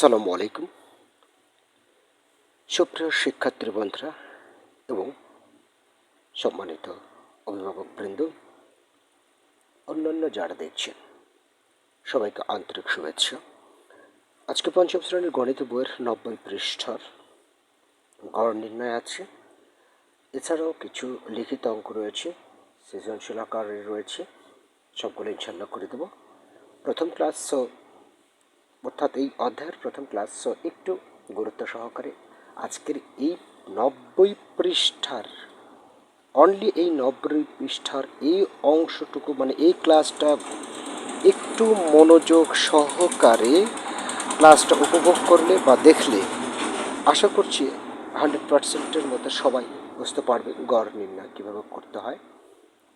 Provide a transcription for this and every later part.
সালামু আলাইকুম। সুপ্রিয় শিক্ষার্থী বন্ধুরা এবং সম্মানিত অভিভাবক বৃন্দ অন্যান্য যারা দেখছেন, সবাইকে আন্তরিক শুভেচ্ছা। আজকে পঞ্চম শ্রেণির গণিত বইয়ের নব্বই পৃষ্ঠার গড় নির্ণয় আছে। এছাড়াও কিছু লিখিত অঙ্ক রয়েছে, সৃজনশীল আকারে রয়েছে। সবগুলো ইনশাল্লাহ করে দেব। প্রথম ক্লাস অর্থাৎ এই অধ্যায়ের প্রথম ক্লাস সো একটু গুরুত্ব সহকারে আজকের এই নব্বই পৃষ্ঠার অনলি এই নব্বই পৃষ্ঠার এই অংশটুকু মানে এই ক্লাসটা একটু মনোযোগ সহকারে ক্লাসটা উপভোগ করলে বা দেখলে আশা করছি হান্ড্রেড পার্সেন্টের মতো সবাই বুঝতে পারবে গড় নির্ণয় কীভাবে করতে হয়।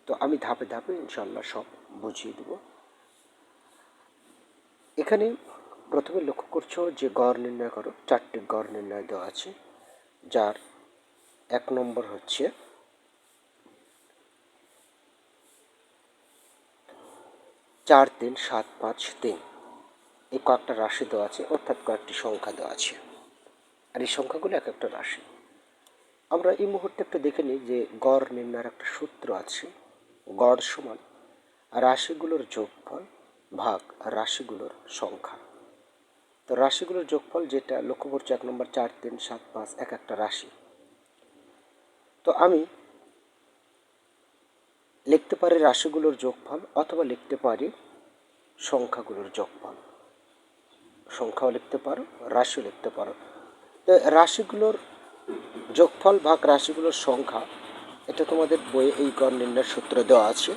তো আমি ধাপে ধাপে ইনশাল্লাহ সব বুঝিয়ে দেবো। এখানে প্রথমে লক্ষ্য করছ যে গড় নির্ণয় করো, চারটি গড় নির্ণয় দেওয়া আছে, যার এক নম্বর হচ্ছে চার তিন সাত পাঁচ তিন। এই কয়েকটা রাশি দেওয়া আছে, অর্থাৎ কয়েকটি সংখ্যা দেওয়া আছে। আর এই সংখ্যাগুলো এক একটা রাশি। আমরা এই মুহূর্তে একটা দেখে নিই যে গড় নির্ণয়ের একটা সূত্র আছে, গড় সমান রাশিগুলোর যোগফল ভাগ রাশিগুলোর সংখ্যা। তো রাশিগুলোর যোগফল যেটা লক্ষ্য করছি এক নম্বর চার, তিন, সাত, পাঁচ, এক একটা রাশি। তো আমি লিখতে পারি রাশিগুলোর যোগফল অথবা লিখতে পারি সংখ্যাগুলোর যোগফল। সংখ্যাও লিখতে পারো, রাশিও লিখতে পারো। তো রাশিগুলোর যোগফল ভাগ রাশিগুলোর সংখ্যা, এটা তোমাদের বইয়ে এই গণ নির্ণয়ের সূত্র দেওয়া আছে।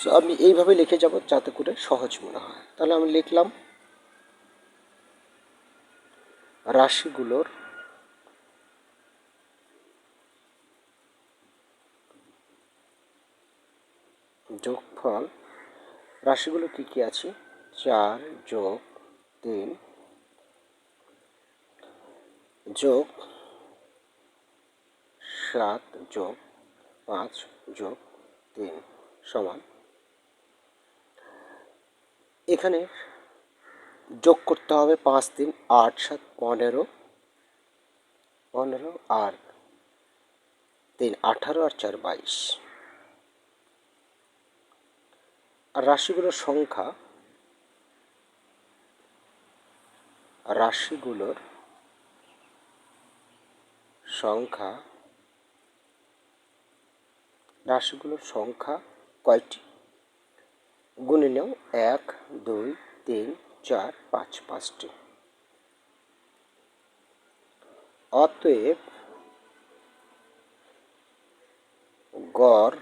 সো আমি এইভাবে লিখে যাব যাতে করে সহজ মনে হয়। তাহলে আমি লিখলাম রাশিগুলোর যোগফল, রাশিগুলো কি কি আছে? চার যোগ তিন যোগ সাত যোগ পাঁচ যোগ তিন সমান। এখানে যোগ করতে হবে পাঁচ তিন আট সাত পনেরো পনেরো আর তিন আঠারো আর চার বাইশ। আর রাশিগুলোর সংখ্যা রাশিগুলোর সংখ্যা রাশিগুলোর সংখ্যা কয়টি? গুনে নেও, এক, দুই, তিন চার, পাঁচ, পাঁচটি। অতএব গড়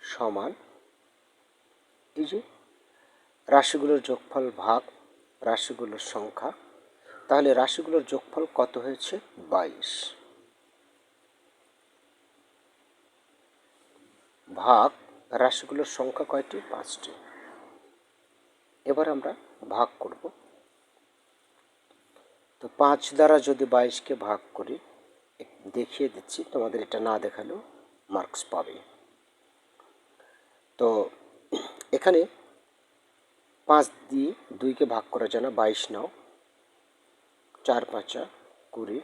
সমান এই যে রাশিগুলোর যোগফল ভাগ, রাশিগুলোর সংখ্যা, তাহলে রাশিগুলোর যোগফল কত হয়েছে? বাইশ। ভাগ, রাশিগুলোর সংখ্যা কয়টি? পাঁচটি। এবার আমরা ভাগ করব। তো পাঁচ দ্বারা যদি বাইশকে ভাগ করি, দেখিয়ে দিচ্ছি, তোমাদের এটা না দেখালেও মার্কস পাবে। তো এখানে পাঁচ দিয়ে দুইকে ভাগ করা যায় না, বাইশ নাও। চার পাঁচা কুড়ি।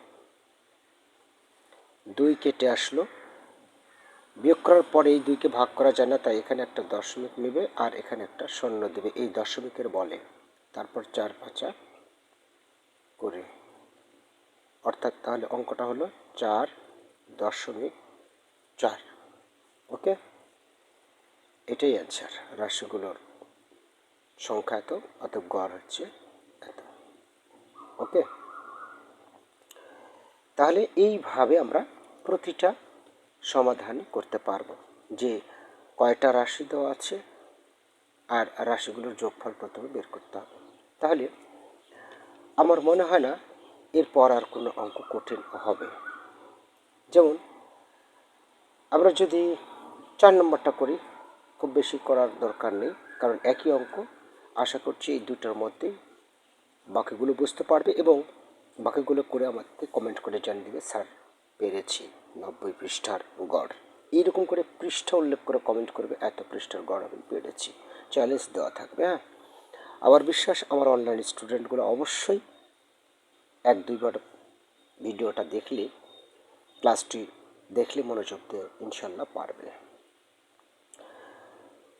দুই কেটে আসলো বিয়োগ করার পরে এই দুইকে ভাগ করা যায় না, তাই এখানে একটা দশমিক নেবে আর এখানে একটা শূন্য দেবে। এই দশমিকের বলে তারপর চার পাঁচা করে, অর্থাৎ তাহলে অঙ্কটা হলো চার দশমিক চার। ওকে? এটাই অ্যান্সার রাশিগুলোর সংখ্যা এত অত গড় হচ্ছে এত। ওকে? তাহলে এইভাবে আমরা প্রতিটা সমাধান করতে পারব। যে কয়টা রাশি দেওয়া আছে আর রাশিগুলোর যোগফল প্রথমে বের করতে হবে। তাহলে আমার মনে হয় না এরপর আর কোনো অঙ্ক কঠিন হবে। যেমন আমরা যদি চার নম্বরটা করি, খুব বেশি করার দরকার নেই, কারণ একই অঙ্ক। আশা করছি এই দুটার মধ্যেই বাকিগুলো বুঝতে পারবে এবং বাকিগুলো করে আমাকে কমেন্ট করে জানিয়ে দেবে স্যার। পেরেছি, নব্বই পৃষ্ঠার গড়। এইরকম করে পৃষ্ঠা উল্লেখ করে কমেন্ট করবে, এত পৃষ্ঠার গড় আমি পেরেছি। চ্যালেঞ্জ দেওয়া থাকবে হ্যাঁ? আমার বিশ্বাস, আমার অনলাইন স্টুডেন্টগুলো অবশ্যই এক দুইবার ভিডিওটা দেখলে ক্লাসটি দেখলে মনোযোগ দিয়ে ইনশাল্লাহ পারবে।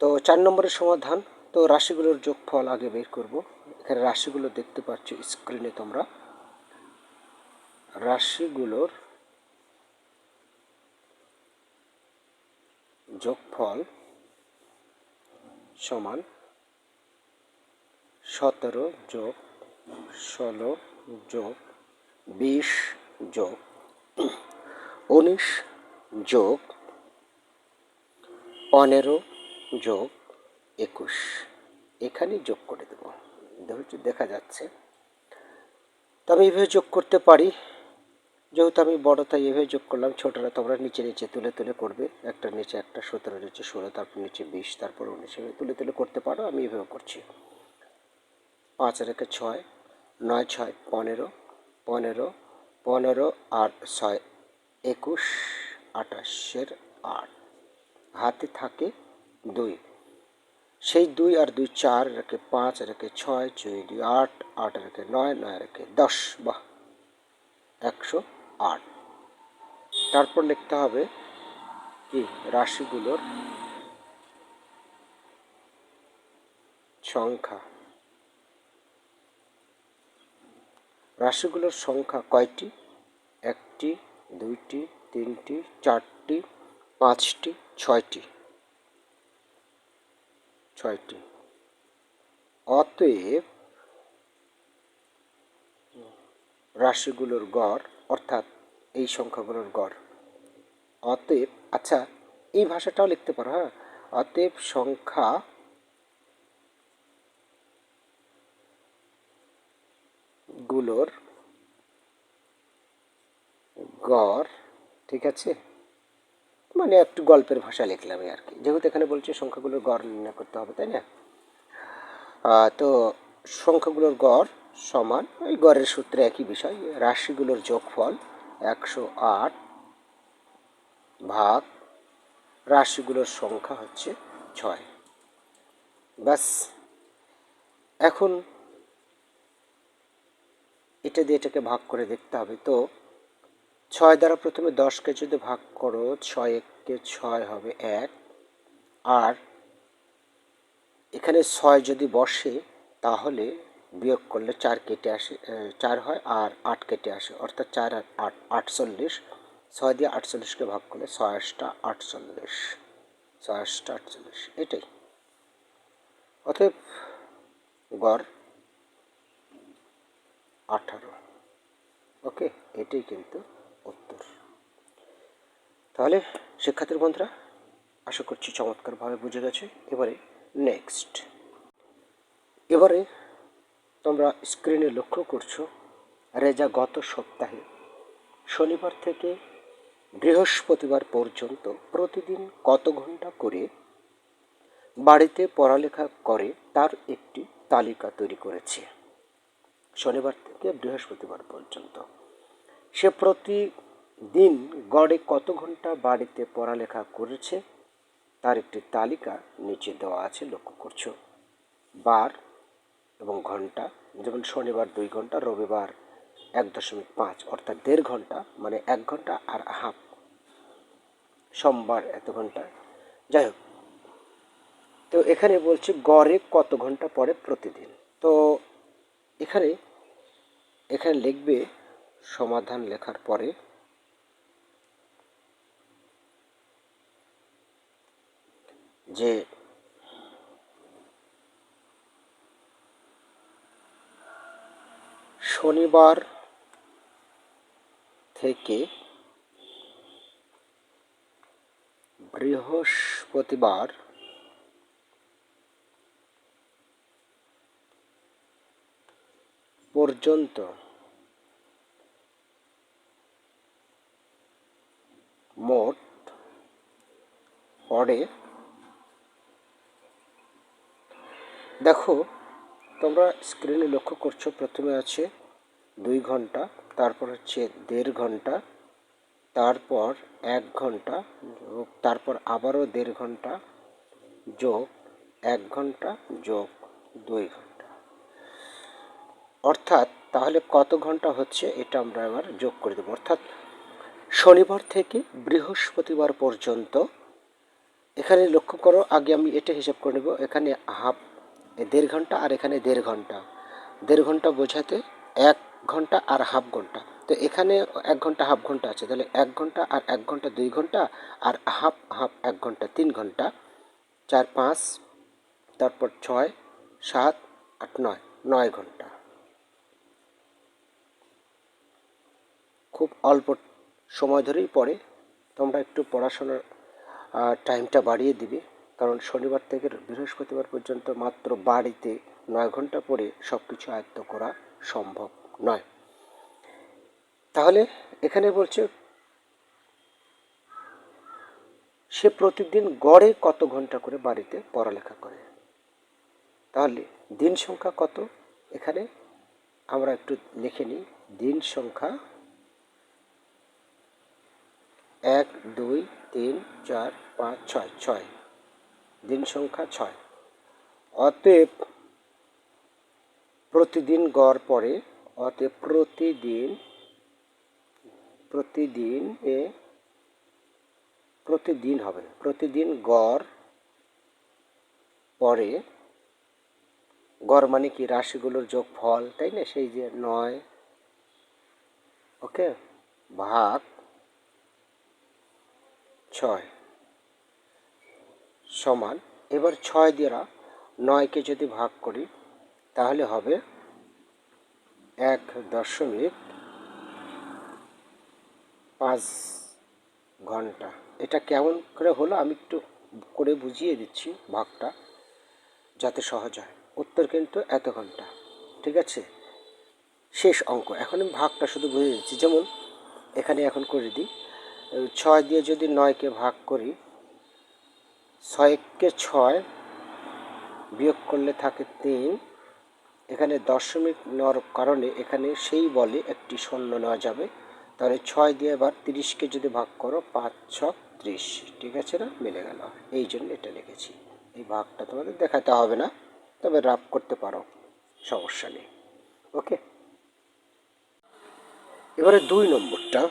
তো চার নম্বরের সমাধান, তো রাশিগুলোর যোগফল আগে বের করব। এখানে রাশিগুলো দেখতে পাচ্ছ স্ক্রিনে তোমরা। রাশিগুলোর যোগফল সমান সতেরো যোগ ষোলো যোগ বিশ যোগ উনিশ যোগ পনেরো যোগ একুশ। এখানে যোগ করে দেব। দেখা যাচ্ছে। তো আমি এইভাবে যোগ করতে পারি। যেহেতু আমি বড়, তাই এভাবে যোগ করলাম, ছোটরা তোমরা নিচে নিচে, তুলে তুলে করবে। একটা নিচে একটা, সতেরো নিচে ষোলো, তারপর নিচে বিশ, তারপর উনিশ তুলে তুলে করতে পারো, আমি এভাবে করছি। পাঁচ রেখে ছয়, নয়, ছয়, পনেরো পনেরো পনেরো, আট, ছয়, একুশ, আঠাশের আট। হাতে থাকে দুই। সেই দুই আর দুই চার রেখে পাঁচ রেখে ছয় ছয়, দুই, আট আট রেখে নয় নয় রেখে দশ, বাহ! একশো আট। তারপর লিখতে হবে কি? রাশিগুলোর সংখ্যা। রাশিগুলোর সংখ্যা কয়টি? একটি, দুইটি, তিনটি, চারটি, পাঁচটি, ছয়টি। ছয়টি। অতএব রাশিগুলোর গড় অর্থাৎ এই সংখ্যাগুলোর গড়। অতএব আচ্ছা এই ভাষাটাও লিখতে পারো হ্যাঁ? অতএব সংখ্যা গুলোর গড়, ঠিক আছে? মানে একটু গল্পের ভাষা লিখলাম আর কি। যেহেতু এখানে বলছে সংখ্যাগুলোর গড় নির্ণয় করতে হবে, তাই না? তো সংখ্যাগুলোর গড় সমান। ওই গড়ের সূত্রে একই বিষয়, রাশিগুলোর যোগফল একশো আট ভাগ রাশিগুলোর সংখ্যা হচ্ছে ছয়। ব্যাস। এখন এটা দিয়ে এটাকে ভাগ করে দেখতে হবে। তো ছয় দ্বারা প্রথমে দশকে যদি ভাগ করো, ছয় এককে ছয় হবে এক। আর এখানে ছয় যদি বসে, তাহলে বিয়োগ করলে চার কেটে আসে চার হয় আর আট কেটে আসে। অর্থাৎ চার আর আট, আটচল্লিশ। ছয় দিয়ে আটচল্লিশকে ভাগ করলে ছয় আটটা আটচল্লিশ। ছয় আটটা আটচল্লিশ। এটাই। অতএব গড় আঠারো। ওকে, এটাই কিন্তু উত্তর। তাহলে শিক্ষার্থীর বন্ধুরা, আশা করছি চমৎকারভাবে বুঝে গেছে। এবারে নেক্সট এবারে তোমরা স্ক্রিনে লক্ষ্য করছ, রেজা গত সপ্তাহে শনিবার থেকে বৃহস্পতিবার পর্যন্ত প্রতিদিন কত ঘণ্টা করে বাড়িতে পড়ালেখা করে তার একটি তালিকা তৈরি করেছে। শনিবার থেকে বৃহস্পতিবার পর্যন্ত। সে প্রতিদিন গড়ে কত ঘণ্টা বাড়িতে পড়ালেখা করেছে, তার একটি তালিকা নিচে দেওয়া আছে, লক্ষ্য করছ। বার এবং ঘণ্টা, যেমন শনিবার দুই ঘণ্টা, রবিবার এক দশমিক পাঁচ, অর্থাৎ দেড় ঘণ্টা মানে এক ঘণ্টা আর হাফ। সোমবার এত ঘণ্টা। যাই হোক, তো এখানে বলছি গড়ে কত ঘণ্টা পড়ে প্রতিদিন? তো এখানে এখানে লিখবে সমাধান লেখার পরে যে শনিবার থেকে বৃহস্পতিবার পর্যন্ত মোট পড়ে দেখো তোমরা স্ক্রিনে লক্ষ্য করছ, প্রথমে আছে দুই ঘণ্টা, তারপর হচ্ছে দেড় ঘণ্টা, তারপর এক ঘণ্টা তারপর আবারও দেড় ঘণ্টা, যোগ, এক ঘণ্টা, যোগ, দুই ঘণ্টা। অর্থাৎ তাহলে কত ঘণ্টা হচ্ছে এটা আমরা এবার যোগ করে দেবো। অর্থাৎ শনিবার থেকে বৃহস্পতিবার পর্যন্ত এখানে লক্ষ্য করো, আগে আমি এটা হিসাব করে নেব, এখানে হাফ দেড় ঘণ্টা আর এখানে দেড় ঘণ্টা। দেড় ঘণ্টা বোঝাতে এক ঘণ্টা আর হাফ ঘণ্টা। তো এখানে এক ঘণ্টা, হাফ ঘণ্টা আছে। তাহলে এক ঘণ্টা আর এক ঘণ্টা দুই ঘণ্টা আর হাফ হাফ এক ঘণ্টা তিন ঘণ্টা। চার, পাঁচ, তারপর ছয়, সাত, আট, নয় নয় ঘণ্টা। খুব অল্প সময় ধরেই পড়ে। তোমরা একটু পড়াশোনার টাইমটা বাড়িয়ে দিবে। কারণ শনিবার থেকে বৃহস্পতিবার পর্যন্ত মাত্র বাড়িতে নয় ঘণ্টা পরে সব কিছু আয়ত্ত করা সম্ভব নয়। তাহলে এখানে বলছে, সে প্রতিদিন গড়ে কত ঘণ্টা করে বাড়িতে পড়ালেখা করে? তাহলে দিন সংখ্যা কত? এখানে আমরা একটু লিখে নিই। দিন সংখ্যা এক, দুই, তিন, চার, পাঁচ, ছয় ছয়। দিন সংখ্যা ছয়। অতএব প্রতিদিন গড় পড়ে অতএব প্রতিদিন প্রতিদিন এ, প্রতিদিন হবে, প্রতিদিন গড় পরে, গড় মানে কি? রাশিগুলোর যোগ ফল তাই না? সেই যে নয়, ওকে? ভাগ ছয়। সমান। এবার ছয় দ্বারা নয়কে যদি ভাগ করি, তাহলে হবে এক দশমিক পাঁচ ঘণ্টা। এটা কেমন করে হলো আমি একটু করে বুঝিয়ে দিচ্ছি ভাগটা, যাতে সহজ হয়। উত্তর কিন্তু এত ঘণ্টা, ঠিক আছে? শেষ অঙ্ক। এখন আমি ভাগটা শুধু বুঝিয়ে দিচ্ছি। যেমন এখানে এখন করে দিই। ছয় দিয়ে যদি নয়কে ভাগ করি ছয়কে ছয় বিয়োগ করলে থাকে তিন। এখানে দশমিক নেওয়ার কারণে এখানে সেই বলে একটি শূন্য নেওয়া যাবে। তাহলে ছয় দিয়ে এবার তিরিশকে যদি ভাগ করো, পাঁচ ছ ত্রিশ। ঠিক আছে না? মিলে গেল। এই জন্য এটা লিখেছি। এই ভাগটা তোমাদের দেখাতে হবে না, তবে রাফ করতে পারো, সমস্যা নেই। ওকে? এবারে দুই নম্বরটা।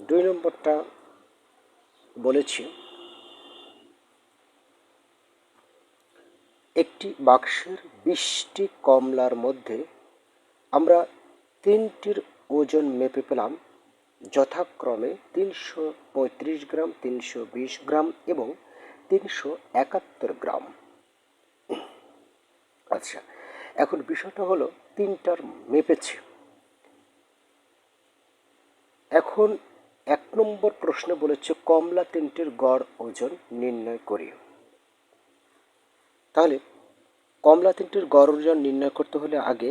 দুই নম্বরটা বলেছি। একটি বাক্সের বিশটি কমলার মধ্যে আমরা তিনটির ওজন মেপে পেলাম। যথাক্রমে তিনশো পঁয়ত্রিশ গ্রাম, তিনশো বিশ গ্রাম এবং তিনশো একাত্তর গ্রাম। আচ্ছা এখন বিষয়টা হলো তিনটার মেপেছে। এখন এক নম্বর প্রশ্ন বলেছে, কমলা তিনটির গড় ওজন নির্ণয় করি তাহলে কমলা তিনটির গড় ওজন নির্ণয় করতে হলে আগে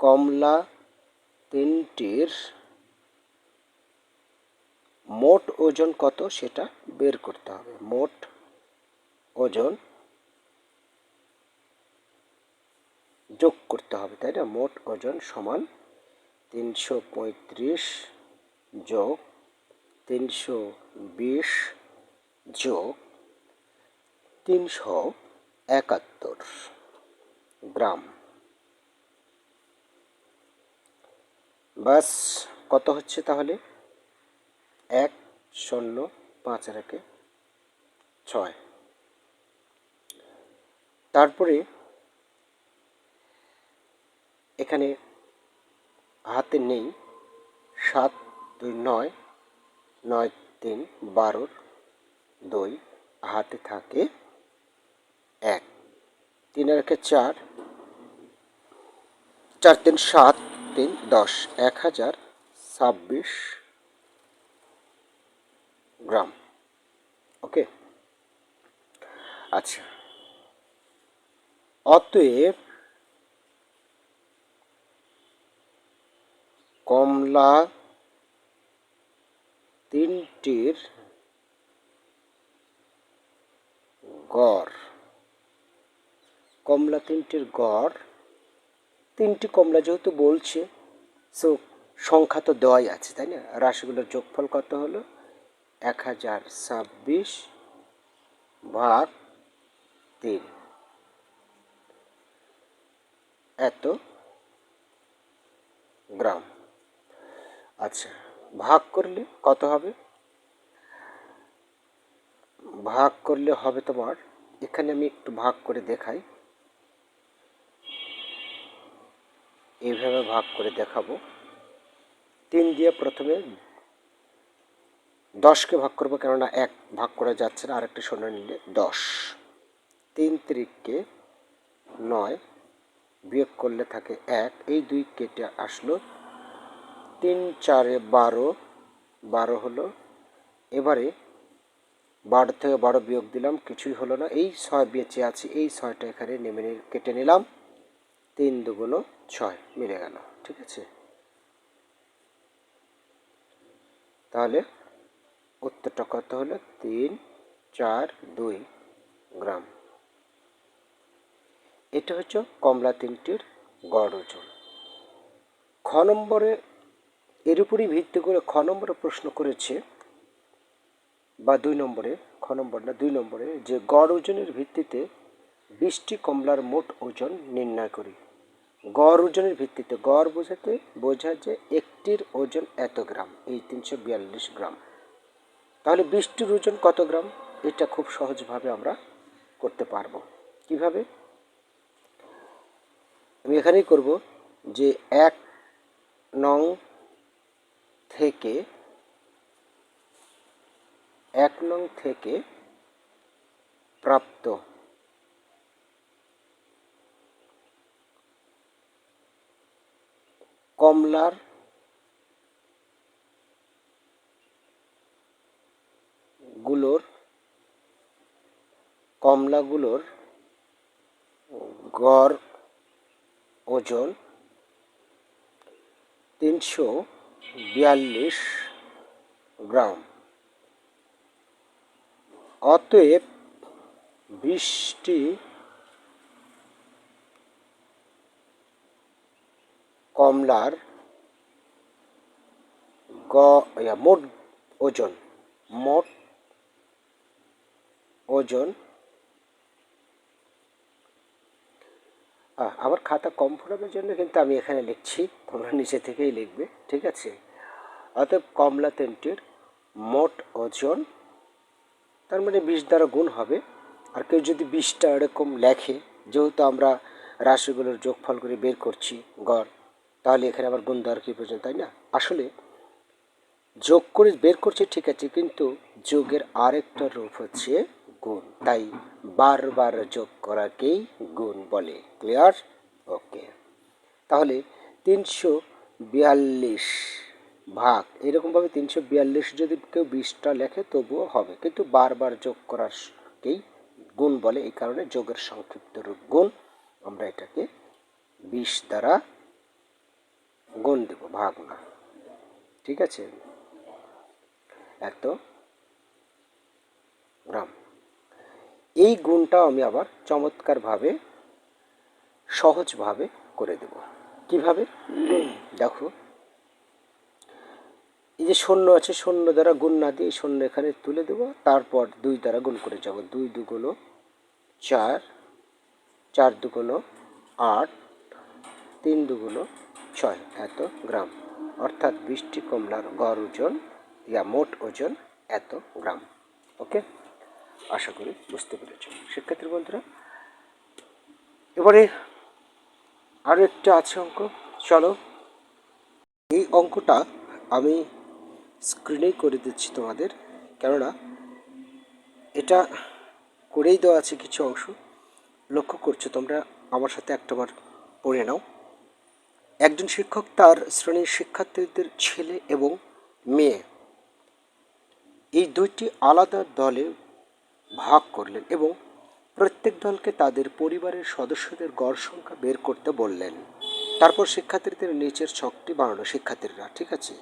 কমলা তিনটির মোট ওজন কত সেটা বের করতে হবে। মোট ওজন যোগ করতে হবে, তাই না? মোট ওজন সমান তিনশো পঁয়ত্রিশ যোগ তিনশো বিশ যোগ তিনশো একাত্তর। গ্রাম। বাস, কত হচ্ছে তাহলে? এক শূন্য পাঁচ রেখে ছয়। তারপরে এখানে হাতে নেই, সাত দুই নয় নয় তিন বারোর দুই হাতে থাকে এক তিন রেখে চার চার তিন সাত, তিন দশ, এক হাজার ছাব্বিশ গ্রাম। ওকে? আচ্ছা। অতএব কমলা তিনটির গড় কমলা তিনটির গড়। তিনটি কমলা যেহেতু বলছে সো সংখ্যা তো দেওয়াই আছে, তাই না? রাশিগুলোর যোগফল কত হলো? এক হাজার ছাব্বিশ ভাগ তিন। এত গ্রাম। আচ্ছা ভাগ করলে কত হবে? ভাগ করলে হবে তোমার, এখানে আমি একটু ভাগ করে দেখাই। এইভাবে ভাগ করে দেখাবো। তিন দিয়ে প্রথমে দশকে ভাগ করব কেননা এক ভাগ করা যাচ্ছে না, আরেকটি শূন্য নিলে দশ। তিন তিরিককে নয় বিয়োগ করলে থাকে এক, এই দুই কেটে আসলো তিন চারে বারো বারো হলো। এবারে বারো থেকে বারো বিয়োগ দিলাম, কিছুই হলো না। এই ছয় বেঁচে আছে, এই ছয়টা এখানে নেমে কেটে নিলাম। তিন দুগুণ ছয় মিলে গেল, ঠিক আছে? তাহলে উত্তরটা কত হলো? তিন, চার, দুই গ্রাম। এটা হচ্ছে কমলা তিনটির গড় ওজন। খ নম্বরে, এর উপরই ভিত্তি করে খ নম্বরে প্রশ্ন করেছে, বা দুই নম্বরে, খ নম্বর না, দুই নম্বরে, যে গড় ওজনের ভিত্তিতে বিশটি কমলার মোট ওজন নির্ণয় করি। গড় ওজনের ভিত্তিতে গড় বোঝাতে বোঝা যে একটির ওজন এত গ্রাম, এই তিনশো বিয়াল্লিশ গ্রাম। তাহলে বৃষ্টির ওজন কত গ্রাম? এটা খুব সহজভাবে আমরা করতে পারব। কীভাবে? আমি এখানেই করব যে এক নং থেকে এক নং থেকে প্রাপ্ত কমলারগুলোর কমলাগুলোর গড় ওজন তিনশো বিয়াল্লিশ গ্রাম। অতএব বিশটি কমলার গ মোট ওজন মোট ওজন। আমার খাতা কম ফোরানোর জন্য কিন্তু আমি এখানে লিখছি, তোমরা নিচে থেকেই লিখবে, ঠিক আছে? অতএব কমলা তেলটির মোট ওজন, তার মানে বিশ দ্বারা গুণ হবে। আর কেউ যদি বিশটা এরকম লেখে, যেহেতু আমরা রাশিগুলোর যোগফল করে বের করছি, গড় তাহলে এখানে আবার গুণ দেওয়ার কী প্রয়োজন, তাই না? আসলে যোগ করে বের করছি, ঠিক আছে, কিন্তু যোগের আরেকটা রূপ হচ্ছে গুণ। তাই বারবার যোগ করাকেই গুণ বলে। ক্লিয়ার ওকে তাহলে তিনশো বিয়াল্লিশ ভাগ, এরকমভাবে তিনশো বিয়াল্লিশ যদি কেউ বিশটা লেখে, তবুও হবে। কিন্তু বারবার যোগ করারকেই গুণ বলে, এই কারণে যোগের সংক্ষিপ্ত রূপ গুণ, আমরা এটাকে বিশ দ্বারা গুণ দেব, ভাগ না। ঠিক আছে? এত গ্রাম এই গুণটাও আমি আবার চমৎকারভাবে, সহজভাবে করে দেব। কীভাবে? দেখো। এই যে শূন্য আছে, শূন্য দ্বারা গুণ না দিয়ে শূন্য এখানে তুলে দেবো, তারপর দুই দ্বারা গুণ করে যাব। দুই দুগুণ চার চার দুগুণ আট, তিন দুগুণ ছয় এত গ্রাম। অর্থাৎ বৃষ্টি, কমলার গড় ওজন ইয়া মোট ওজন এত গ্রাম। ওকে? আশা করি বুঝতে পেরেছ। শিক্ষার্থী বন্ধুরা, এবারে আরও একটা আছে অঙ্ক। চলো, এই অঙ্কটা আমি স্ক্রিনেই করে দিচ্ছি তোমাদের। কেননা এটা করেই দেওয়া আছে কিছু অংশ। লক্ষ্য করছ তোমরা আমার সাথে একটাবার পড়ে নাও। একজন শিক্ষক তার শ্রেণির শিক্ষার্থীদের ছেলে এবং মেয়ে। এই দুইটি আলাদা দলে ভাগ করলেন এবং প্রত্যেক দলকে তাদের পরিবারের সদস্যদের গড় সংখ্যা বের করতে বললেন। তারপর শিক্ষার্থীদের নিচের ছকটি বানানো, শিক্ষার্থীরা, ঠিক আছে?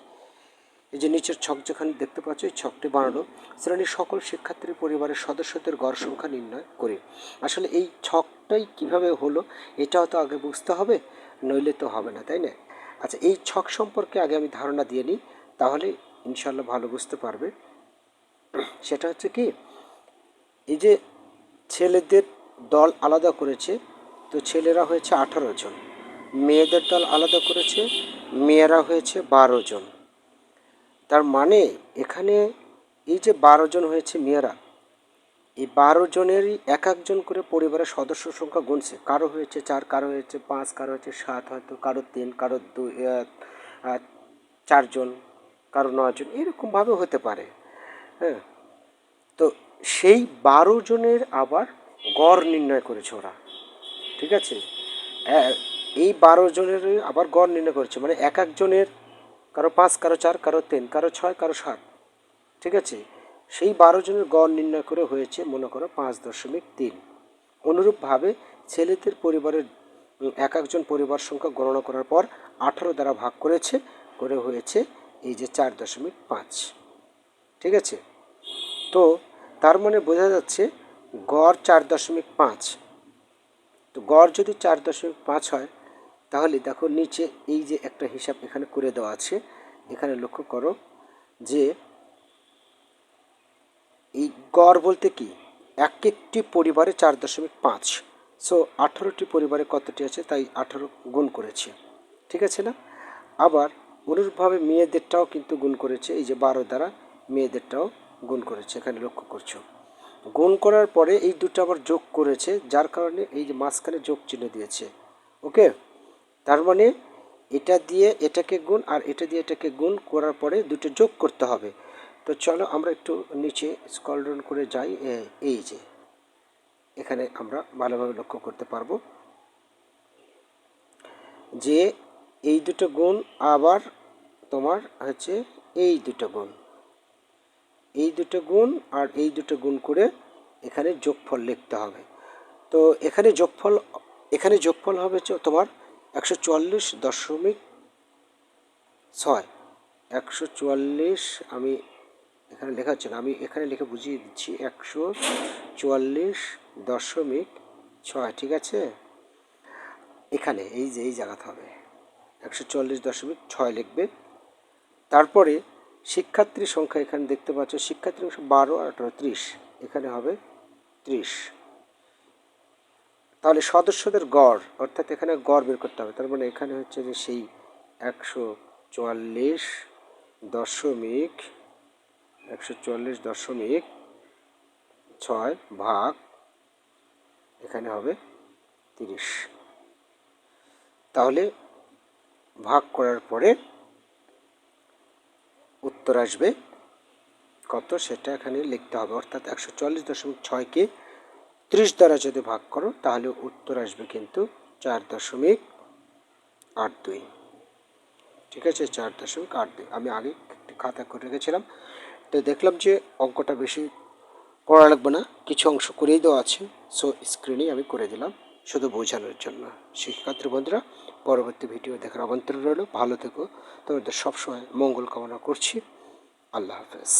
এই যে নিচের ছক যেখানে দেখতে পাচ্ছ, এই ছকটি বানানো, শ্রেণির সকল শিক্ষার্থীর পরিবারের সদস্যদের গড় সংখ্যা নির্ণয় করে। আসলে এই ছকটাই কীভাবে হলো, এটাও তো আগে বুঝতে হবে। নইলে তো হবে না, তাই না? আচ্ছা এই ছক সম্পর্কে আগে আমি ধারণা দিয়ে নিই, তাহলে ইনশাল্লাহ ভালো বুঝতে পারবে। সেটা হচ্ছে কি, এই যে ছেলেদের দল আলাদা করেছে, তো ছেলেরা হয়েছে আঠারো জন, মেয়েদের দল আলাদা করেছে, মেয়েরা হয়েছে বারো জন। তার মানে এখানে এই যে বারো জন হয়েছে মেয়েরা এই বারো জনেরই এক একজন করে পরিবারের সদস্য সংখ্যা গুনছে। কারও হয়েছে চার, কারও হয়েছে পাঁচ, কারও হয়েছে সাত, হয়তো কারও তিন, কারও দুই চারজন, কারও নয়জন, এরকমভাবে হতে পারে। হ্যাঁ? তো সেই বারো জনের আবার গড় নির্ণয় করেছে ওরা। ঠিক আছে? এই বারো জনের আবার গড় নির্ণয় করেছে। মানে এক একজনের কারও পাঁচ, কারও চার, কারও তিন, কারও ছয়, কারও সাত। ঠিক আছে? সেই বারো জনের গড় নির্ণয় করে হয়েছে, মনে করো পাঁচ দশমিক তিন। অনুরূপভাবে ছেলেদের পরিবারের এক একজন পরিবার সংখ্যা গণনা করার পর আঠারো দ্বারা ভাগ করেছে, করে হয়েছে এই যে চার দশমিক পাঁচ। ঠিক আছে? তো তার মানে বোঝা যাচ্ছে গড় চার দশমিক পাঁচ। তো গড় যদি চার দশমিক পাঁচ হয়, তাহলে দেখো নিচে এই যে একটা হিসাব এখানে করে দেওয়া আছে, এখানে লক্ষ্য করো যে এই গড় বলতে কি? এক একটি পরিবারে চার দশমিক পাঁচ। সো আঠারোটি পরিবারে কতটি আছে? তাই আঠারো গুণ করেছে। ঠিক আছে না? আবার অনুরূপভাবে মেয়েদেরটাও কিন্তু গুণ করেছে। এই যে বারো দ্বারা মেয়েদেরটাও গুণ করেছে। এখানে লক্ষ্য করছ। গুণ করার পরে এই দুটো আবার যোগ করেছে, যার কারণে এই যে মাঝখানে যোগ চিহ্ন দিয়েছে। ওকে? তার মানে এটা দিয়ে এটাকে গুণ আর এটা দিয়ে এটাকে গুণ করার পরে দুটো যোগ করতে হবে। তো চলো আমরা একটু নিচে স্কল ডাউন করে যাই এই যে, এখানে আমরা ভালোভাবে লক্ষ্য করতে পারব যে এই দুটো গুণ আবার তোমার হচ্ছে এই দুটো গুণ। এই দুটো গুণ আর এই দুটো গুণ করে এখানে যোগফল লিখতে হবে। তো এখানে যোগফল এখানে যোগফল হবে তোমার একশো চুয়াল্লিশ দশমিক ছয়। একশো চুয়াল্লিশ আমি এখানে লেখা হচ্ছে না। আমি এখানে লিখে বুঝিয়ে দিচ্ছি। একশো চুয়াল্লিশ দশমিক ছয়, ঠিক আছে? এখানে, এই যে, এই জায়গাতে হবে। একশো চুয়াল্লিশ দশমিক ছয় লিখবে। তারপরে শিক্ষার্থীর সংখ্যা এখানে দেখতে পাচ্ছ, শিক্ষার্থীর সংখ্যা বারো আর আঠারো, ত্রিশ। এখানে হবে ত্রিশ। তাহলে সদস্যদের গড়, অর্থাৎ এখানে গড় বের করতে হবে। তার মানে এখানে হচ্ছে যে সেই একশো চুয়াল্লিশ দশমিক একশো চুয়াল্লিশ দশমিক ছয় ভাগ এখানে হবে তিরিশ। তাহলে ভাগ করার পরে উত্তর আসবে কত? সেটা এখানে লিখতে হবে। অর্থাৎ একশো চল্লিশ দশমিক ছয়কে ত্রিশ দ্বারা যদি ভাগ করো, তাহলে উত্তর আসবে কিন্তু চার দশমিক আট দুই। ঠিক আছে? চার দশমিক আট দুই। আমি আগে একটি খাতা করে রেখেছিলাম। তো দেখলাম যে অঙ্কটা বেশি করা লাগবে না, কিছু অংশ করেই দেওয়া আছে। সো স্ক্রিনেই আমি করে দিলাম, শুধু বোঝানোর জন্য। শিক্ষার্থী বন্ধুরা, পরবর্তী ভিডিও দেখার আমন্ত্রণ রইল। ভালো থেকো। তোমাদের সবসময় মঙ্গল কামনা করছি। আল্লাহ হাফেজ।